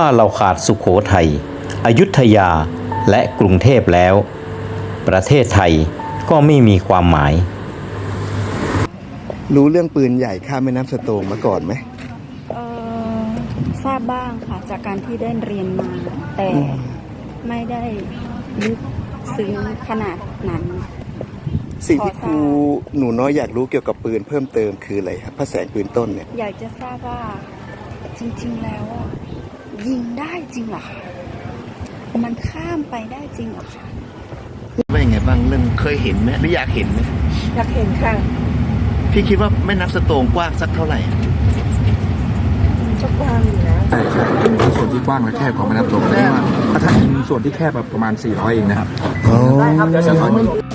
ถ้าเราขาดสุขโขทัยอยุธยาและกรุงเทพแล้ว ประเทศไทยก็ไม่มีความหมาย รู้เรื่องปืนใหญ่ข้ามแม่น้ำสะโตงมาก่อนไหมเอ่อทราบบ้างค่ะจากการที่ได้เรียนมา แต่ไม่ได้ลึกซึ้งขนาดนั้น สิ่งที่ขอคทราบรูหนูน้อยอยากรู้เกี่ยวกับปืนเพิ่มเติมคืออะไรครับพระแสงปืนต้นเนี่ย อยากจะทราบว่าจริงๆแล้วอะ ยิงได้จริงเหรอคะมันข้ามไปได้จริงเหรอคะว่ายังไงบ้างเรื่องเคยเห็นไหมหรืออยากเห็นไหมอยากเห็นค่ะ พี่คิดว่าแม่น้ำสะโตงกว้างสักเท่าไหร่ก็กว้างอยู่นะใช่ใช่เป็นส่วนที่กว้างและแคบของแม่น้ำโขงแต่ว่าถ้าท่านเป็นส่วนที่แคบแบบประมาณ 400 เองนะครับ400เมตรใน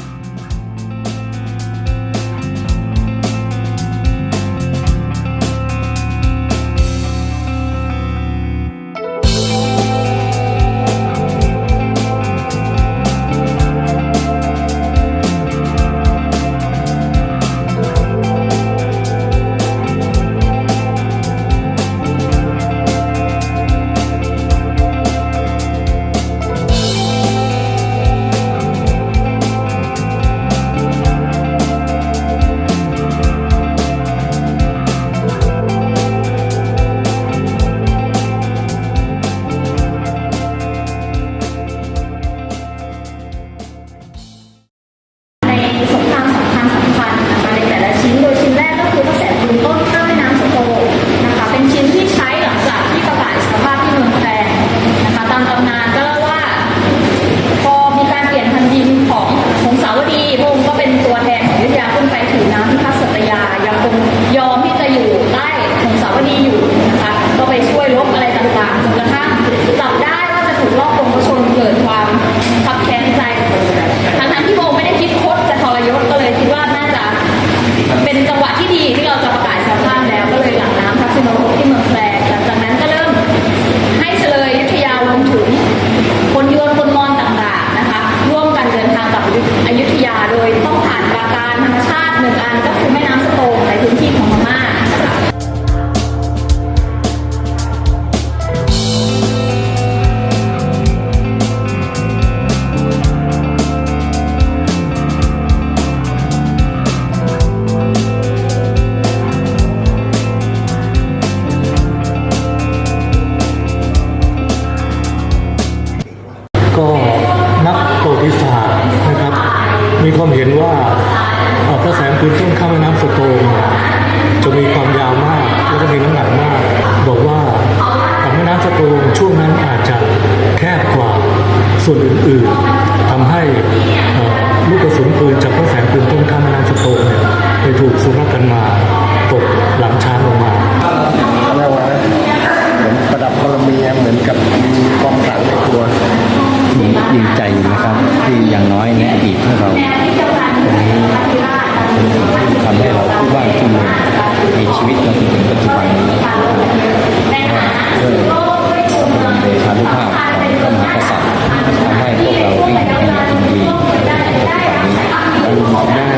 มีความเห็นว่าพระแสงปืนต้นข้ามแม่น้ำสโตงจะมีความยาวมากแล้วก็มีน้ำหนักมาก บอกว่าแม่น้ำสโตงช่วงนั้นอาจจะแคบกว่าส่วนอื่นๆ ภาพของพระมหากษัตริย์ทำให้พวกเราวิ่งกันอย่างดีทุกวันนี้